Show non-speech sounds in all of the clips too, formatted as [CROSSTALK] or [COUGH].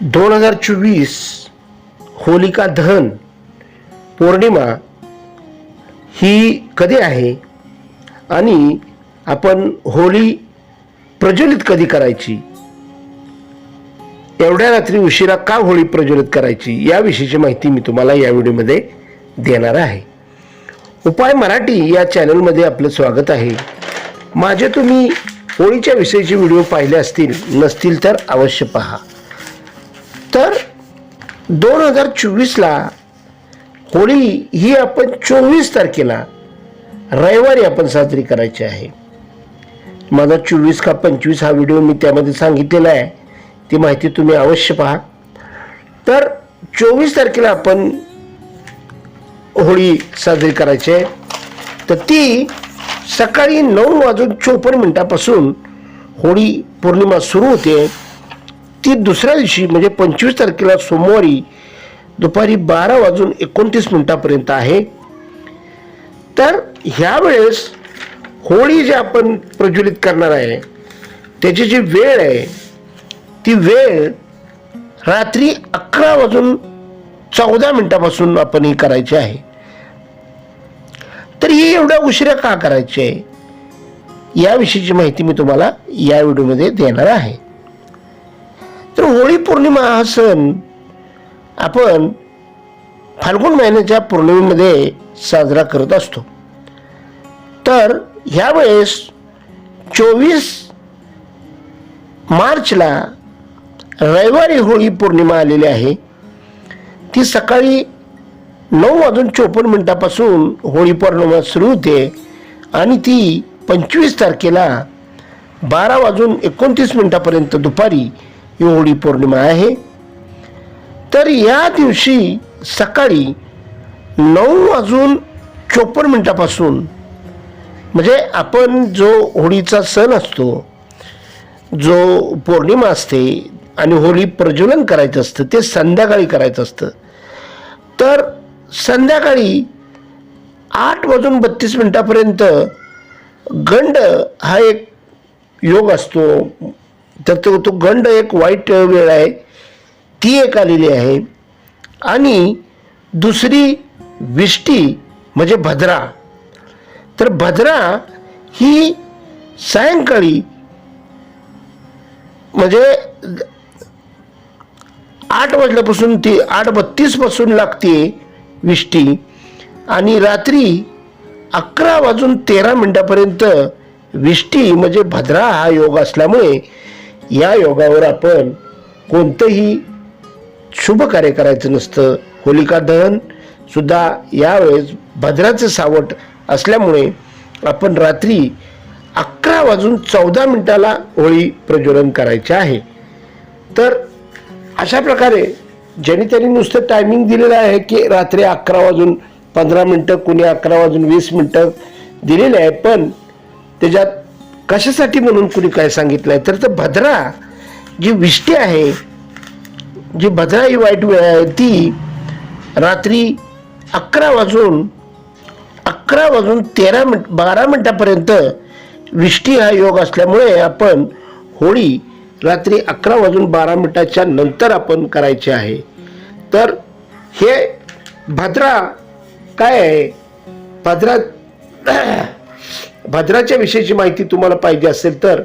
दोन हजार चोवीस होलिका दहन पौर्णिमा ही कधी आहे आणि आपण होळी प्रज्वलित कधी करायची? एवढ्या रात्री उशिरा का होळी प्रज्वलित करायची? याविषयीची माहिती मी तुम्हाला या व्हिडिओमध्ये देणार आहे. उपाय मराठी या चॅनलमध्ये आपलं स्वागत आहे. माझे तुम्ही होळीच्या विषयीचे व्हिडिओ पाहिले असतील नसतील तर अवश्य पहा. दोन हजार चोवीसला होळी ही आपण चोवीस तारखेला रविवारी आपण साजरी करायची आहे. माझा चोवीस का पंचवीस हा व्हिडिओ मी त्यामध्ये सांगितलेला आहे. ती माहिती तुम्ही अवश्य पहा. तर चोवीस तारखेला आपण होळी साजरी करायची आहे. तर ती सकाळी नऊ वाजून चोपन्न मिनिटापासून होळी पौर्णिमा सुरू होते. ती दुसऱ्या दिवशी म्हणजे पंचवीस तारखेला सोमवारी दुपारी बारा वाजून एकोणतीस मिनिटापर्यंत आहे. तर ह्या वेळेस होळी जे आपण प्रज्वलित करणार आहे त्याची जी वेळ आहे ती वेळ रात्री अकरा वाजून चौदा मिनिटापासून आपण ही करायची आहे. तर ही एवढ्या उशिरा का करायची आहे? याविषयीची माहिती मी तुम्हाला या व्हिडिओमध्ये देणार आहे. होळी पौर्णिमा हा सण आपण फाल्गुन महिन्याच्या पौर्णिमेमध्ये साजरा करत असतो. तर ह्यावेळेस चोवीस मार्चला रविवारी होळी पौर्णिमा आलेली आहे. ती सकाळी नऊ वाजून चोपन्न मिनिटापासून होळी पौर्णिमा सुरू होते आणि ती पंचवीस तारखेला बारा वाजून एकोणतीस मिनटापर्यंत दुपारी ही होळी पौर्णिमा आहे. तर या दिवशी सकाळी नऊ वाजून चोपन्न मिनटापासून म्हणजे आपण जो होळीचा सण असतो जो पौर्णिमा असते आणि होळी प्रज्वलन करायचं असतं ते संध्याकाळी करायचं असतं. तर संध्याकाळी आठ वाजून बत्तीस मिनटापर्यंत गंड हा एक योग असतो तर तो तो गंड एक वाईट वेळ आहे. ती एक आलेली आहे. आणि दुसरी विष्टी म्हणजे भद्रा. तर भद्रा ही सायंकाळी म्हणजे आठ वाजल्यापासून ती आठ बत्तीसपासून लागते विष्टी. आणि रात्री अकरा वाजून तेरा मिनिटापर्यंत विष्टी म्हणजे भद्रा हा योग असल्यामुळे या योगावर आपण कोणतंही शुभ कार्य करायचं नसतं. होलिका दहन सुद्धा यावेळेस भद्राचं सावट असल्यामुळे आपण रात्री अकरा वाजून चौदा मिनिटाला होळी प्रज्वलन करायचे आहे. तर अशा प्रकारे ज्यांनी त्यांनी नुसतं टायमिंग दिलेलं आहे की रात्री अकरा वाजून पंधरा मिनटं कुणी अकरा वाजून वीस मिनटं दिलेले आहे पण त्याच्यात कशासाठी म्हणून कुणी काय सांगितलं आहे तर तर भद्रा जी विष्टी आहे जी भद्रा ही वाईट वेळ आहे ती रात्री अकरा वाजून अकरा वाजून तेरा मिनट बारा मिनटापर्यंत विष्टी हा योग असल्यामुळे आपण होळी रात्री अकरा वाजून बारा मिनटाच्या नंतर आपण करायचे आहे. तर हे भद्रा काय आहे? भद्रा [CLEARS THROAT] भद्राच्या विषयीची माहिती तुम्हाला पाहिजे असेल तर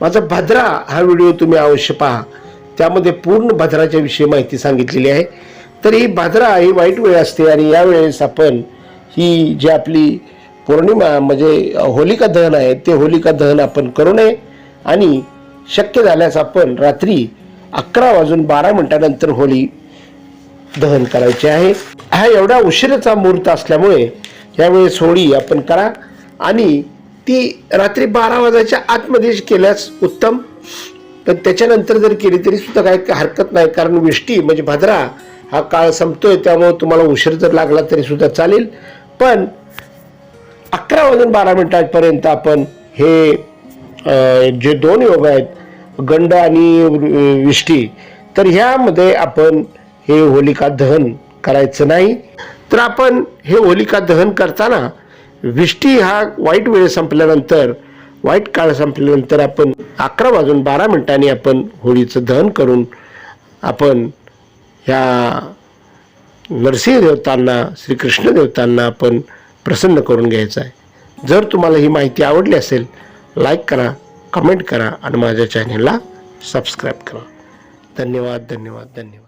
माझा भद्रा हा व्हिडिओ तुम्ही अवश्य पहा. त्यामध्ये पूर्ण भद्राच्या विषयी माहिती सांगितलेली आहे. तर ही भद्रा ही वाईट वेळ असते आणि यावेळेस आपण ही जी आपली पौर्णिमा म्हणजे होलिका दहन आहे ते होलिका दहन आपण करू नये आणि शक्य झाल्यास आपण रात्री अकरा वाजून बारा मिनिटानंतर होली दहन करायचे आहे. हा एवढा उशिराचा मुहूर्त असल्यामुळे यावेळेस होळी आपण करा आणि ती रात्री बारा वाजायच्या आतमध्ये केल्यास उत्तम. पण त्याच्यानंतर जर केली तरी सुद्धा काही हरकत नाही. कारण विष्टी म्हणजे भद्रा हा काळ संपतोय त्यामुळे तुम्हाला उशीर जर लागला तरी सुद्धा चालेल. पण अकरा वाजून बारा मिनिटांपर्यंत आपण हे जे दोन योग आहेत गंड आणि विष्टी तर ह्यामध्ये आपण हे होलिका दहन करायचं नाही. तर आपण हे होलिका दहन करताना विष्टी हा वाईट वेळ संपल्यानंतर वाईट काळ संपल्यानंतर आपण अकरा वाजून बारा मिनिटांनी आपण होळीचं दहन करून आपण ह्या नरसिंह देवतांना श्रीकृष्ण देवतांना आपण प्रसन्न करून घ्यायचं आहे. जर तुम्हाला ही माहिती आवडली असेल लाईक करा कमेंट करा आणि माझ्या चॅनेलला सबस्क्राईब करा. धन्यवाद धन्यवाद धन्यवाद.